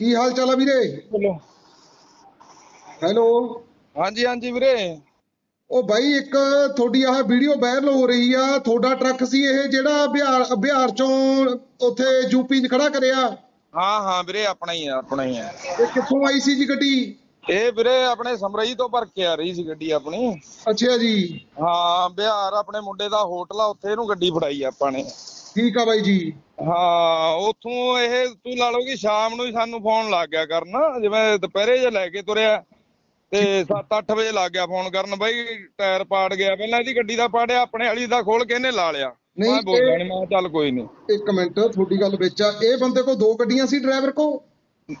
ਕੀ ਹਾਲ ਚਾਲ ਆ ਵੀਰੇ? ਹੈਲੋ। ਹਾਂਜੀ ਹਾਂਜੀ ਵੀਰੇ। ਉਹ ਬਾਈ ਇੱਕ ਤੁਹਾਡੀ ਆਹ ਵੀਡੀਓ ਵਾਇਰਲ ਹੋ ਰਹੀ ਆ। ਤੁਹਾਡਾ ਟਰੱਕ ਸੀ ਇਹ ਜਿਹੜਾ ਬਿਹਾਰ ਬਿਹਾਰ ਚੋਂ ਉੱਥੇ ਯੂਪੀ 'ਚ ਖੜਾ ਕਰਿਆ। ਹਾਂ ਹਾਂ ਵੀਰੇ ਆਪਣਾ ਹੀ ਆ ਆਪਣਾ ਹੀ ਆ। ਇਹ ਕਿੱਥੋਂ ਆਈ ਸੀ ਜੀ ਗੱਡੀ? ਇਹ ਵੀਰੇ ਆਪਣੇ ਸਮਰਈ ਤੋਂ ਭਰ ਕੇ ਆ ਰਹੀ ਸੀ ਗੱਡੀ ਆਪਣੀ। ਅੱਛਾ ਜੀ। ਹਾਂ ਬਿਹਾਰ ਆਪਣੇ ਮੁੰਡੇ ਦਾ ਹੋਟਲ ਆ ਉੱਥੇ ਇਹਨੂੰ ਗੱਡੀ ਫੜਾਈ ਆਪਾਂ ਨੇ। ਠੀਕ ਆ ਬਾਈ ਜੀ। ਹਾਂ ਉਥੋਂ ਇਹ ਤੂੰ ਲਾ ਲਓ ਕਿ ਸ਼ਾਮ ਨੂੰ ਹੀ ਸਾਨੂੰ ਫੋਨ ਲੱਗ ਗਿਆ ਕਰਨ। ਜਿਵੇਂ ਦੁਪਹਿਰੇ ਜੇ ਲੈ ਕੇ ਤੁਰਿਆ ਤੇ 7-8 ਵਜੇ ਲੱਗ ਗਿਆ ਫੋਨ ਕਰਨ। ਬਾਈ ਟਾਇਰ ਪਾੜ ਗਿਆ। ਪਹਿਲਾਂ ਇਹਦੀ ਗੱਡੀ ਦਾ ਪਾੜਿਆ ਆਪਣੇ ਵਾਲੀ ਦਾ ਖੋਲ ਕੇ ਇਹਨੇ ਲਾ ਲਿਆ। ਮੈਂ ਬੋਲਿਆ ਨਹੀਂ ਮੈਂ ਚੱਲ ਕੋਈ ਨਹੀਂ ਇੱਕ ਮਿੰਟ ਤੁਹਾਡੀ ਗੱਲ ਵਿੱਚ ਆ। ਇਹ ਬੰਦੇ ਕੋਲ ਦੋ ਗੱਡੀਆਂ ਸੀ ਡਰਾਈਵਰ ਕੋ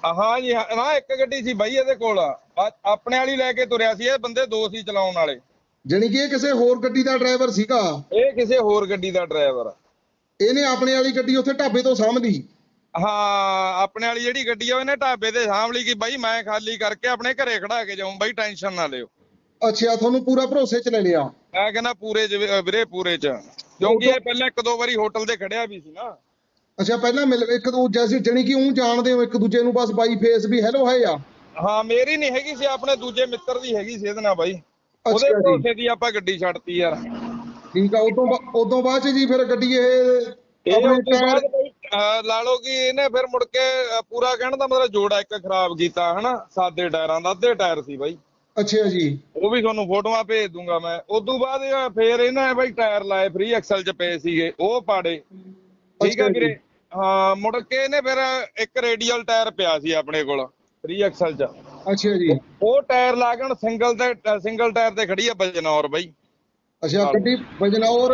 ਹਾਂ ਜੀ ਨਾ ਇੱਕ ਗੱਡੀ ਸੀ ਬਾਈ ਇਹਦੇ ਕੋਲ। ਆ- ਆਪਣੇ ਵਾਲੀ ਲੈ ਕੇ ਤੁਰਿਆ ਸੀ। ਇਹ ਬੰਦੇ ਦੋ ਸੀ ਚਲਾਉਣ ਵਾਲੇ। ਜਾਣੀ ਕਿ ਇਹ ਕਿਸੇ ਹੋਰ ਗੱਡੀ ਦਾ ਡਰਾਈਵਰ ਸੀਗਾ? ਇਹ ਕਿਸੇ ਹੋਰ ਗੱਡੀ ਦਾ ਡਰਾਈਵਰ। ਇਹਨੇ ਆਪਣੇ ਵਾਲੀ ਗੱਡੀ ਉੱਥੇ ਢਾਬੇ ਤੋਂ ਸਾਂਭ ਲਈ। ਹਾਂ ਆਪਣੇ ਵਾਲੀ ਜਿਹੜੀ ਗੱਡੀ ਆ ਉਹਨੇ ਢਾਬੇ ਤੇ ਸਾਂਭ ਲਈ ਕਿ ਬਾਈ ਮੈਂ ਖਾਲੀ ਕਰਕੇ ਆਪਣੇ ਘਰੇ ਖੜਾ ਕੇ ਜਾਊਂ ਬਾਈ ਟੈਨਸ਼ਨ ਨਾ ਲਿਓ। ਅੱਛਾ ਤੁਹਾਨੂੰ ਪੂਰਾ ਭਰੋਸੇ 'ਚ ਲੈ ਲਿਆ। ਮੈਂ ਕਹਿੰਦਾ ਪੂਰੇ ਚ ਵੀ- ਵੀਰੇ ਪੂਰੇ ਚ। ਕਿਉਂਕਿ ਇਹ ਪਹਿਲਾਂ ਇੱਕ ਦੋ ਵਾਰੀ ਹੋਟਲ ਤੇ ਖੜਿਆ ਵੀ ਸੀ ਨਾ। ਅੱਛਾ ਪਹਿਲਾਂ ਮਿਲ ਇੱਕ ਦੋ ਜੈਸੀ ਜਾਣੀ ਕਿ ਉਹ ਜਾਣਦੇ ਹੋ ਇੱਕ ਦੂਜੇ ਨੂੰ ਬਸ ਬਾਈ ਫੇਸ ਵੀ ਹੈਲੋ ਹੈ ਆ। ਹਾਂ ਮੇਰੀ ਨਹੀਂ ਹੈਗੀ ਸੀ ਆਪਣੇ ਦੂਜੇ ਮਿੱਤਰ ਦੀ ਹੈਗੀ ਸੀ ਇਹਦੇ ਨਾਲ ਬਾਈ। ਉਹਦੇ ਅੱਛਾ ਜੀ। ਭਰੋਸੇ ਦੀ ਆਪਾਂ ਗੱਡੀ ਛੱਡਤੀ ਯਾਰ। ਠੀਕ ਆ ਉਦੋਂ ਉਦੋਂ ਬਾਅਦ ਚ ਜੀ ਫਿਰ ਗੱਡੀ ਇਹ ਆਪਣੇ ਟਾਇਰ ਲਾ ਲਓ ਕਿ ਇਹਨੇ ਫਿਰ ਮੁੜ ਕੇ ਪੂਰਾ ਕਹਿਣ ਦਾ ਮਤਲਬ ਜੋੜਾ ਇੱਕ ਖਰਾਬ ਕੀਤਾ ਹਨਾ? ਸਾਦੇ ਟਾਇਰਾਂ ਦਾ ਅੱਧੇ ਟਾਇਰ ਸੀ ਬਾਈ। ਅੱਛਾ ਜੀ। ਉਹ ਵੀ ਤੁਹਾਨੂੰ ਫੋਟੋਆਂ ਭੇਜ ਦੂੰਗਾ ਮੈਂ। ਉਦੋਂ ਬਾਅਦ ਫੇਰ ਇਹਨਾਂ ਬਾਈ ਟਾਇਰ ਲਾਏ ਫ੍ਰੀ ਐਕਸਲ ਚ ਪਏ ਸੀਗੇ ਉਹ ਪਾੜੇ। ਠੀਕ ਆ ਜੀ। ਵੀਰੇ? ਹਾਂ ਮੁੜ ਕੇ ਇਹਨੇ ਫਿਰ ਇੱਕ ਰੇਡੀਅਲ ਟਾਇਰ ਪਿਆ ਸੀ ਆਪਣੇ ਕੋਲ ਫ੍ਰੀ ਐਕਸਲ ਚ। ਅੱਛਾ ਜੀ। ਉਹ ਟਾਇਰ ਲਾ ਕੇ ਹੁਣ ਸਿੰਗਲ ਤੇ ਸਿੰਗਲ ਟਾਇਰ ਤੇ ਖੜੀ ਆ ਬਜਨੌਰ ਬਾਈ। ਅੱਛਾ ਗੱਡੀ ਬਜਨੌਰ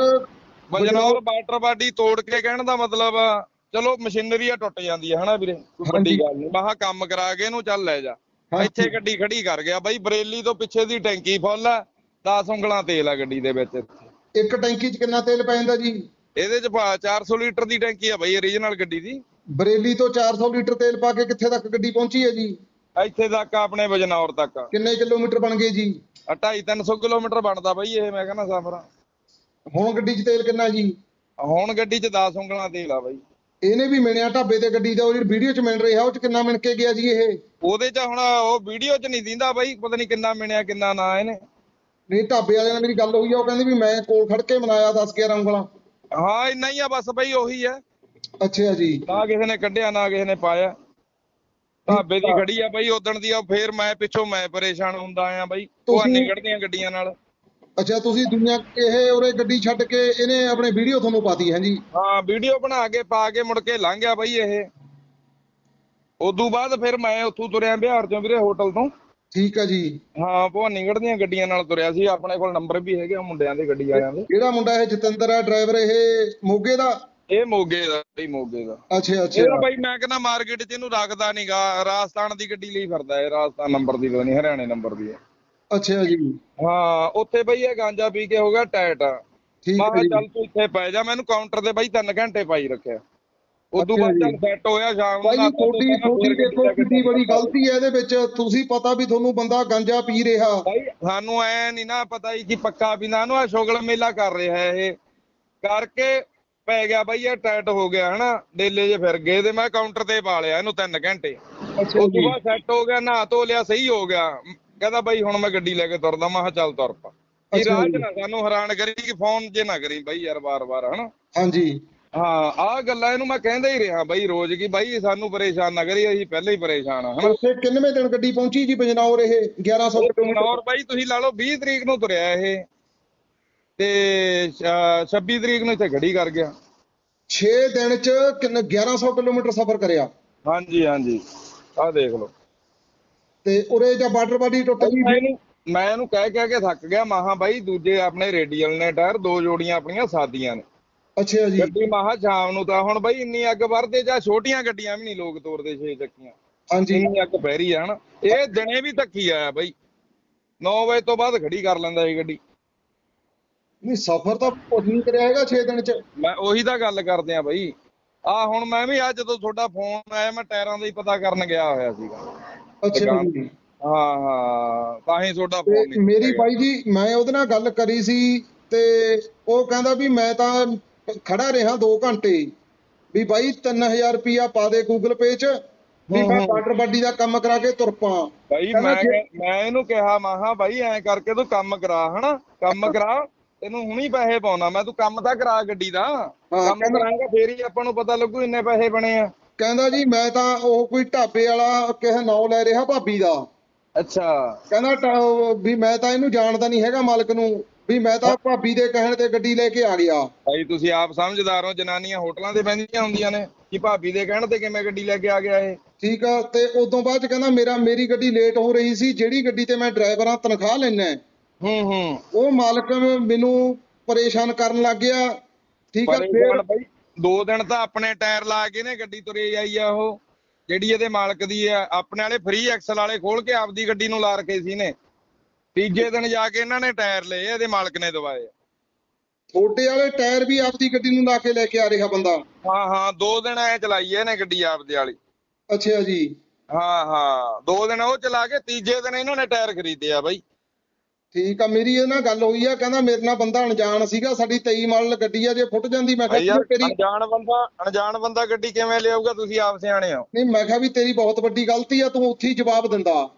ਬਜਨੌਰ ਬਾਟਰ ਬਾਡੀ ਤੋੜ ਕੇ ਕਹਿਣ ਦਾ ਮਤਲਬ ਆ, ਚਲੋ ਮਸ਼ੀਨਰੀ ਆ ਟੁੱਟ ਜਾਂਦੀ ਹੈ ਹਨਾ ਵੀਰੇ? ਕੋਈ ਵੱਡੀ। ਗੱਲ ਨਹੀਂ। ਮਹਾ ਕੰਮ ਕਰਾ ਕੇ ਇਹਨੂੰ ਚੱਲ ਲੈ ਜਾ। ਇੱਥੇ ਗੱਡੀ ਖੜੀ ਕਰ ਗਿਆ। ਬਾਈ ਬਰੇਲੀ ਤੋਂ ਪਿੱਛੇ ਦੀ ਟੈਂਕੀ ਫੁੱਲ ਆ 10 ਉਂਗਲਾਂ ਤੇਲ ਆ ਗੱਡੀ ਦੇ ਵਿੱਚ ਇੱਕ ਟੈਂਕੀ 'ਚ ਕਿੰਨਾ ਤੇਲ ਪੈ ਜਾਂਦਾ ਜੀ? ਇਹਦੇ ਚ ਭਾ 400 ਲੀਟਰ ਦੀ ਟੈਂਕੀ ਆ ਬਾਈ ਓਰੀਜਨਲ ਗੱਡੀ ਦੀ। ਬਰੇਲੀ ਤੋਂ 400 ਲੀਟਰ ਤੇਲ ਪਾ ਕੇ ਕਿੱਥੇ ਤੱਕ ਗੱਡੀ ਪਹੁੰਚੀ ਹੈ ਜੀ? ਇੱਥੇ ਤੱਕ ਆਪਣੇ ਬਜਨੌਰ ਤੱਕ। ਕਿੰਨੇ ਕਿਲੋਮੀਟਰ ਬਣ ਗਏ ਜੀ? 2.5 300 ਕਿਲੋਮੀਟਰ ਬਣਦਾ ਬਾਈ ਇਹ ਮੈਂ ਕਹਿੰਦਾ ਸਫ਼ਰ ਹੁਣ ਗੱਡੀ 'ਚ ਤੇਲ ਕਿੰਨਾ ਜੀ? ਹੁਣ ਗੱਡੀ ਚ 10 ਉਂਗਲਾਂ ਤੇਲ ਆ ਬਾਈ। ਇਹਨੇ ਵੀ ਮਿਣਿਆ ਢਾਬੇ ਤੇ ਗੱਡੀ ਦਾ ਉਹ ਜਿਹੜੀ ਵੀਡੀਓ 'ਚ ਮਿਲ ਰਿਹਾ ਉਹ 'ਚ ਕਿੰਨਾ ਮਿਣ ਕੇ ਗਿਆ ਜੀ ਇਹ? ਉਹਦੇ ਚ ਹੁਣ ਉਹ ਵੀਡੀਓ ਚ ਨਹੀਂ ਦਿੰਦਾ ਬਾਈ ਪਤਾ ਨਹੀਂ ਕਿੰਨਾ ਮਿਣਿਆ ਕਿੰਨਾ ਨਾ ਇਹਨੇ। ਨਹੀਂ ਢਾਬੇ ਵਾਲਿਆਂ ਨਾਲ ਮੇਰੀ ਗੱਲ ਹੋਈ ਆ ਉਹ ਕਹਿੰਦੇ ਵੀ ਮੈਂ ਕੋਲ ਖੜ ਕੇ ਮਨਾਇਆ 10 11 ਉਂਗਲਾਂ। ਹਾਂ ਇੰਨਾ ਹੀ ਆ ਬਸ ਬਾਈ ਉਹੀ ਆ। ਅੱਛਾ ਜੀ। ਨਾ ਕਿਸੇ ਨੇ ਕੱਢਿਆ ਨਾ ਕਿਸੇ ਨੇ ਪਾਇਆ। ਢਾਬੇ ਦੀ ਖੜੀ ਆ ਬਾਈ ਉਦਣ ਦੀ ਆ ਫੇਰ ਮੈਂ ਪਿੱਛੋਂ ਮੈਂ ਪਰੇਸ਼ਾਨ ਹੁੰਦਾ ਆ ਬਾਈ ਉਹ ਤੁਸੀਂ- ਨਿਕੜਦੀਆਂ ਗੱਡੀਆਂ ਨਾਲ। ਅੱਛਾ ਤੁਸੀਂ ਦੁਨੀਆ ਇਹ ਉਰੇ ਗੱਡੀ ਛੱਡ ਕੇ ਇਹਨੇ ਆਪਣੇ ਵੀਡੀਓ ਤੁਹਾਨੂੰ ਪਾਤੀ ਹੈ ਜੀ ਹਾਂ ਵੀਡੀਓ ਬਣਾ ਕੇ ਪਾ ਕੇ ਮੁੜ ਕੇ ਲੰਘ ਗਿਆ ਬਾਈ ਇਹ। ਉਦੋਂ ਬਾਅਦ ਫਿਰ ਮੈਂ ਉੱਥੋਂ ਤੁਰਿਆ ਬਿਹਾਰ ਚੋਂ ਵੀਰੇ ਹੋਟਲ ਤੋਂ। ਠੀਕ ਆ ਜੀ। ਹਾਂ ਭਵਾਨੀਗੜ੍ਹ ਦੀਆਂ ਗੱਡੀਆਂ ਨਾਲ ਤੁਰਿਆ ਸੀ ਆਪਣੇ ਕੋਲ ਨੰਬਰ ਵੀ ਹੈਗੇ ਆ ਮੁੰਡਿਆਂ ਦੇ ਗੱਡੀ ਵਾਲਿਆਂ ਦੇ। ਕਿਹੜਾ ਮੁੰਡਾ ਇਹ ਜਤਿੰਦਰ ਆ ਡਰਾਈਵਰ ਇਹ ਮੋਗੇ ਦਾ? ਇਹ ਮੋਗੇ ਦਾ ਬਾਈ ਮੋਗੇ ਦਾ। ਅੱਛਾ ਇਹਦਾ ਅੱਛਾ ਬਾਈ ਮੈਂ ਕਹਿੰਦਾ ਮਾਰਕੀਟ 'ਚ ਇਹਨੂੰ ਰੱਖਦਾ ਨਹੀਂਗਾ ਰਾਜਸਥਾਨ ਦੀ ਗੱਡੀ ਲਈ ਫਿਰਦਾ ਇਹ ਰਾਜਸਥਾਨ ਨੰਬਰ ਦੀ ਪਤਾ ਨਹੀਂ ਹਰਿਆਣੇ ਨੰਬਰ ਦੀ ਹੈ ਅੱਛਾ ਜੀ। ਹਾਂ ਉੱਥੇ ਬਈ ਇਹ ਗਾਂਜਾ ਪੀ ਕੇ ਹੋ ਗਿਆ ਟਾਇਟ। ਠੀਕ ਹੈ ਚੱਲ ਤੂੰ ਇੱਥੇ ਪੈ ਜਾ ਮੈਨੂੰ ਕਾਊਂਟਰ ਤੇ ਬਾਈ 3 ਘੰਟੇ ਪਾਈ ਰੱਖਿਆ। ਉਦੋਂ ਬਾਅਦ। ਚੱਲ ਸੈੱਟ ਹੋਇਆ ਸ਼ਾਮ ਭਾਈ ਨੂੰ ਜੀ ਤੁਹਾਡੀ ਤੁਹਾਡੀ ਦੇਖੋ ਕਿੰਨੀ ਬੜੀ ਗਲਤੀ ਹੈ ਇਹਦੇ ਵਿੱਚ। ਤੁਸੀਂ ਪਤਾ ਵੀ ਤੁਹਾਨੂੰ ਬੰਦਾ ਗੰਜਾ ਪੀ ਰਿਹਾ। ਬਾਈ ਸਾਨੂੰ ਐ ਨਹੀਂ ਨਾ ਪਤਾ ਹੀ ਕਿ ਪੱਕਾ ਬਿਨਾ ਨੂੰ ਆ ਸ਼ੁਗਲ ਮੇਲਾ ਕਰ ਰਿਹਾ ਇਹ। ਕਰਕੇ ਪੈ ਗਿਆ ਬਾਈ ਇਹ ਟਾਈਟ ਹੋ ਗਿਆ ਹਨਾ? ਡੇਲੇ ਜੇ ਫਿਰ ਗਏ ਤੇ ਮੈਂ ਕਾਊਂਟਰ ਤੇ ਪਾ ਲਿਆ ਇਹਨੂੰ 3 ਘੰਟੇ। ਉਸ ਤੋਂ ਬਾਅਦ ਸੈੱਟ ਹੋ ਗਿਆ ਨਹਾ ਧੋ ਲਿਆ ਸਹੀ ਹੋ ਗਿਆ। ਕਹਿੰਦਾ ਬਾਈ ਹੁਣ ਮੈਂ ਗੱਡੀ ਲੈ ਕੇ ਤੁਰਦਾ ਮੈਂ ਕਿਹਾ ਚੱਲ ਤੁਰ ਪਾ। ਇਹ ਅੱਛਾ ਰਾਹ ਜੀ। ਚ ਨਾ ਸਾਨੂੰ ਹੈਰਾਨ ਕਰੀ ਕਿ ਫੋਨ ਜੇ ਨਾ ਕਰੀ ਬਾਈ ਯਾਰ ਵਾਰ-ਵਾਰ ਹਨਾ? ਹਾਂਜੀ। ਹਾਂ ਆਹ ਗੱਲਾਂ ਇਹਨੂੰ ਮੈਂ ਕਹਿੰਦਾ ਹੀ ਰਿਹਾ ਬਾਈ ਰੋਜ਼ ਕਿ ਬਾਈ ਸਾਨੂੰ ਪਰੇਸ਼ਾਨ ਨਾ ਕਰੀ ਅਸੀਂ ਪਹਿਲਾਂ ਹੀ ਪਰੇਸ਼ਾਨ ਆ ਹਨਾ? ਉੱਥੇ ਕਿੰਨਵੇਂ ਦਿਨ ਗੱਡੀ ਪਹੁੰਚੀ ਜੀ ਬਜਨੌਰ ਇਹ 1100 ਕਿਲੋਮੀਟਰ? ਬਾਈ ਤੁਸੀਂ ਲਾ ਲਓ 20 ਤਰੀਕ ਨੂੰ ਤੁਰਿਆ ਇਹ। ਤੇ ਅਹ 26 ਤਰੀਕ ਨੂੰ ਇੱਥੇ ਖੜੀ ਕਰ ਗਿਆ। 6 ਦਿਨ ਚ ਕਿੰਨੇ 1100 ਕਿਲੋਮੀਟਰ ਸਫ਼ਰ ਕਰਿਆ। ਹਾਂਜੀ ਹਾਂਜੀ। ਆਹ ਦੇਖ ਲਓ। ਤੇ ਉਰੇ ਜਾਂ ਬਾਰਡਰ ਬਾਡੀ ਟੁੱਟ ਗਈ ਮੈਂ ਇਹਨੂੰ ਮੈਂ ਇਹਨੂੰ ਕਹਿ ਕਹਿ ਕੇ ਥੱਕ ਗਿਆ। ਮਾਹਾ ਬਾਈ ਦੂਜੇ ਆਪਣੇ ਰੇਡੀਅਲ ਨੇ ਟਾਇਰ ਦੋ ਜੋੜੀਆਂ ਆਪਣੀਆਂ ਸਾਦੀਆਂ ਨੇ। ਅੱਛਾ ਜੀ। ਗੱਡੀ ਮਾਹਾ ਸ਼ਾਮ ਨੂੰ ਤਾਂ ਹੁਣ ਬਾਈ ਇੰਨੀ ਅੱਗ ਵਰਦੇ ਜਾਂ ਛੋਟੀਆਂ ਗੱਡੀਆਂ ਵੀ ਨਹੀਂ ਲੋਕ ਤੋਰਦੇ ਛੇ ਚੱਕੀਆਂ। ਹਾਂਜੀ। ਇੰਨੀ ਅੱਗ ਪੈ ਰਹੀ ਆ ਹਨਾ। ਇਹ ਦਿਨੇ ਵੀ ਧੱਕੀ ਆਇਆ ਬਾਈ। 9 ਵਜੇ ਤੋਂ ਬਾਅਦ ਖੜੀ ਕਰ ਲੈਂਦਾ ਇਹ ਗੱਡੀ। ਨਹੀਂ ਸਫ਼ਰ ਤਾਂ ਕੁਝ ਨਹੀਂ ਕਰਿਆ ਹੈਗਾ 6 ਦਿਨ ਚ। ਮੈਂ ਉਹੀ ਤਾਂ ਗੱਲ ਕਰਦੇ ਆ ਬਾਈ। ਆ ਹੁਣ ਮੈਂ ਵੀ ਅੱਜ ਜਦੋਂ ਤੁਹਾਡਾ ਫੋਨ ਆਇਆ ਮੈਂ ਟਾਇਰਾਂ ਦਾ ਹੀ ਪਤਾ ਕਰਨ ਗਿਆ ਹੋਇਆ ਸੀਗਾ। ਅੱਛਾ ਜੀ। ਹਾਂ ਹਾਂ ਤਾਂ ਹੀ ਤੁਹਾਡਾ ਤੇ ਫੋਨ ਨਹੀਂ ਮੇਰੀ ਬਾਈ ਜੀ ਮੈਂ ਉਹਦੇ ਨਾਲ ਗੱਲ ਕਰੀ ਸੀ ਤੇ ਉਹ ਕਹਿੰਦਾ ਵੀ ਮੈਂ ਤਾਂ ਖੜਾ ਰਿਹਾ 2 ਘੰਟੇ ਵੀ ਬਾਈ 3000 ਰੁਪਿਆ ਪਾ ਦੇ ਗੂਗਲ ਪੇ 'ਚ ਵੀ ਮੈਂ। ਵਾਟਰ ਬਾਡੀ ਦਾ ਕੰਮ ਕਰਾ ਕੇ ਤੁਰ ਪਾਂ। ਬਾਈ ਕਹਿੰਦਾ ਮੈਂ ਜੇ- ਮੈਂ ਇਹਨੂੰ ਕਿਹਾ ਮਾਹਾ ਬਾਈ ਐਂ ਕਰਕੇ ਤੂੰ ਕੰਮ ਕਰਾ ਹਨਾ? ਕੰਮ ਕਰਾ। ਤੈਨੂੰ ਹੁਣੀ ਪੈਸੇ ਪਾਉਣਾ ਮੈਂ ਤੂੰ ਕੰਮ ਤਾਂ ਕਰਾ ਗੱਡੀ ਦਾ। ਕੰਮ ਕਹਿੰਦਾ- ਕਰਾਂਗਾ ਫੇਰ ਹੀ ਆਪਾਂ ਨੂੰ ਪਤਾ ਲੱਗੂ ਇੰਨੇ ਪੈਸੇ ਬਣੇ ਆ। ਕਹਿੰਦਾ ਜੀ ਮੈਂ ਤਾਂ ਉਹ ਕੋਈ ਢਾਬੇ ਵਾਲਾ ਕਿਸੇ ਨਾਂ ਲੈ ਰਿਹਾ ਭਾਬੀ ਦਾ। ਅੱਛਾ। ਕਹਿੰਦਾ ਟ- ਵੀ ਮੈਂ ਤਾਂ ਇਹਨੂੰ ਜਾਣਦਾ ਨਹੀਂ ਹੈਗਾ ਮਾਲਕ ਨੂੰ ਵੀ ਮੈਂ ਤਾਂ ਭਾਬੀ ਦੇ ਕਹਿਣ ਤੇ ਗੱਡੀ ਲੈ ਕੇ ਆ ਗਿਆ। ਭਾਈ ਤੁਸੀਂ ਆਪ ਸਮਝਦਾਰ ਹੋ ਜਨਾਨੀਆਂ ਹੋਟਲਾਂ ਤੇ ਬਹਿੰਦੀਆਂ ਹੁੰਦੀਆਂ ਨੇ ਕਿ ਭਾਬੀ ਦੇ ਕਹਿਣ ਤੇ ਕਿਵੇਂ ਗੱਡੀ ਲੈ ਕੇ ਆ ਗਿਆ ਇਹ? ਠੀਕ ਆ ਤੇ ਉਦੋਂ ਬਾਅਦ ਚ ਕਹਿੰਦਾ ਮੇਰਾ ਮੇਰੀ ਗੱਡੀ ਲੇਟ ਹੋ ਰਹੀ ਸੀ ਜਿਹੜੀ ਗੱਡੀ ਤੇ ਮੈਂ ਡਰਾਈਵਰਾਂ ਤਨਖਾਹ ਲੈਣਾ ਹੂੰ ਹੂੰ ਉਹ ਮਾਲਕ ਮੈਨੂੰ ਪਰੇਸ਼ਾਨ ਕਰਨ ਲੱਗ ਗਿਆ। ਠੀਕ ਆ ਪਰ ਫਿਰ ਬਾਈ ਦੋ ਦਿਨ ਤਾਂ ਆਪਣੇ ਟਾਇਰ ਲਾ ਕੇ ਨੇ ਗੱਡੀ ਤੁਰੇ ਆਈ ਆ ਉਹ। ਜਿਹੜੀ ਇਹਦੇ ਮਾਲਕ ਦੀ ਆ ਆਪਣੇ ਵਾਲੇ ਫ੍ਰੀ ਐਕਸਲ ਵਾਲੇ ਖੋਲ ਕੇ ਆਪਦੀ ਗੱਡੀ ਨੂੰ ਲਾ ਰਖੇ ਸੀ ਨੇ ਤੀਜੇ ਦਿਨ ਜਾ ਕੇ ਇਹਨਾਂ ਨੇ ਟਾਇਰ ਲਏ ਇਹਦੇ ਮਾਲਕ ਨੇ ਦਵਾਏ ਛੋਟੇ ਵਾਲੇ ਟਾਇਰ ਵੀ ਆਪਦੀ ਗੱਡੀ ਨੂੰ ਲਾ ਕੇ ਲੈ ਕੇ ਆ ਰਿਹਾ ਬੰਦਾ। ਹਾਂ ਹਾਂ ਦੋ ਦਿਨ ਐ ਚਲਾਈ ਇਹਨੇ ਗੱਡੀ ਆਪਦੇ ਵਾਲੀ। ਅੱਛਾ ਜੀ। ਹਾਂ ਹਾਂ ਦੋ ਦਿਨ ਉਹ ਚਲਾ ਕੇ ਤੀਜੇ ਦਿਨ ਇਹਨਾਂ ਨੇ ਟਾਇਰ ਖਰੀਦੇ ਆ ਬਾਈ। ਠੀਕ ਆ ਮੇਰੀ ਇਹ ਨਾਲ ਗੱਲ ਹੋਈ ਆ ਕਹਿੰਦਾ ਮੇਰੇ ਨਾਲ ਬੰਦਾ ਅਣਜਾਣ ਸੀਗਾ ਸਾਡੀ 23 ਮਾਡਲ ਗੱਡੀ ਆ ਜੇ ਫੁੱਟ ਜਾਂਦੀ ਮੈਂ ਕਿਹਾ ਯਾਰ ਤੇਰੀ ਅਣਜਾਣ ਬੰਦਾ ਅਣਜਾਣ ਬੰਦਾ ਗੱਡੀ ਕਿਵੇਂ ਲਿਆਊਗਾ ਤੁਸੀਂ ਆਪ ਸਿਆਣੇ ਹੋ। ਨਹੀਂ ਮੈਂ ਕਿਹਾ ਵੀ ਤੇਰੀ ਬਹੁਤ ਵੱਡੀ ਗਲਤੀ ਆ ਤੂੰ ਉੱਥੇ ਹੀ ਜਵਾਬ ਦਿੰਦਾ।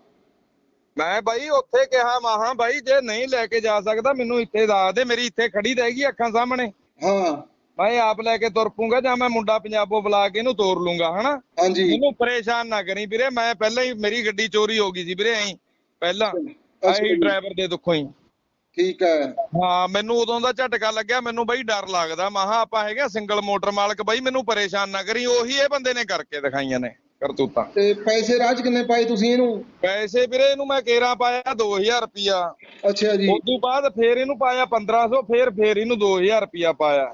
ਮੈਂ ਬਾਈ ਉੱਥੇ ਕਿਹਾ ਮਾਹਾਂ ਬਾਈ ਜੇ ਨਹੀਂ ਲੈ ਕੇ ਜਾ ਸਕਦਾ ਮੈਨੂੰ ਇੱਥੇ ਦੱਸ ਦੇ ਮੇਰੀ ਇੱਥੇ ਖੜੀ ਰਹੇਗੀ ਅੱਖਾਂ ਸਾਹਮਣੇ। ਹਾਂ। ਮੈਂ ਆਪ ਲੈ ਕੇ ਤੁਰ ਪੂੰਗਾ ਜਾਂ ਮੈਂ ਮੁੰਡਾ ਪੰਜਾਬੋਂ ਬੁਲਾ ਕੇ ਇਹਨੂੰ ਤੋਰ ਲੂੰਗਾ ਹਨਾ? ਹਾਂਜੀ। ਮੈਨੂੰ ਪਰੇਸ਼ਾਨ ਨਾ ਕਰੀ ਵੀਰੇ ਮੈਂ ਪਹਿਲਾਂ ਹੀ ਮੇਰੀ ਗੱਡੀ ਚੋਰੀ ਹੋ ਗਈ ਸੀ ਵੀਰੇ ਐਂ ਪਹਿਲਾਂ। ਆਹੀ ਡਰਾਈਵਰ ਦੇ ਦੁੱਖੋਂ ਹੀ। ਠੀਕ ਹੈ। ਹਾਂ ਮੈਨੂੰ ਉਦੋਂ ਦਾ ਝਟਕਾ ਲੱਗਿਆ ਮੈਨੂੰ ਬਈ ਡਰ ਲੱਗਦਾ। ਮਹਾ ਆਪਾਂ ਹੈਗੇ ਸਿੰਗਲ ਮੋਟਰ ਮਾਲਕ ਬਈ ਮੈਨੂੰ ਪਰੇਸ਼ਾਨ ਨਾ ਕਰੀ ਉਹੀ ਇਹ ਬੰਦੇ ਨੇ ਕਰਕੇ ਦਿਖਾਈਆਂ ਨੇ ਕਰਤੂਤਾਂ। ਤੇ ਪੈਸੇ ਰਾਜ ਕਿੰਨੇ ਪਾਏ ਤੁਸੀਂ ਇਹਨੂੰ? ਪੈਸੇ ਵੀਰੇ ਇਹਨੂੰ ਮੈਂ ਕੇਰਾ ਪਾਇਆ 2000 ਰੁਪਿਆ ਅੱਛਾ ਜੀ। ਉਸ ਤੋਂ ਬਾਅਦ ਫੇਰ ਇਹਨੂੰ ਪਾਇਆ 1500 ਫੇਰ ਫੇਰ ਇਹਨੂੰ 2000 ਰੁਪਿਆ ਪਾਇਆ।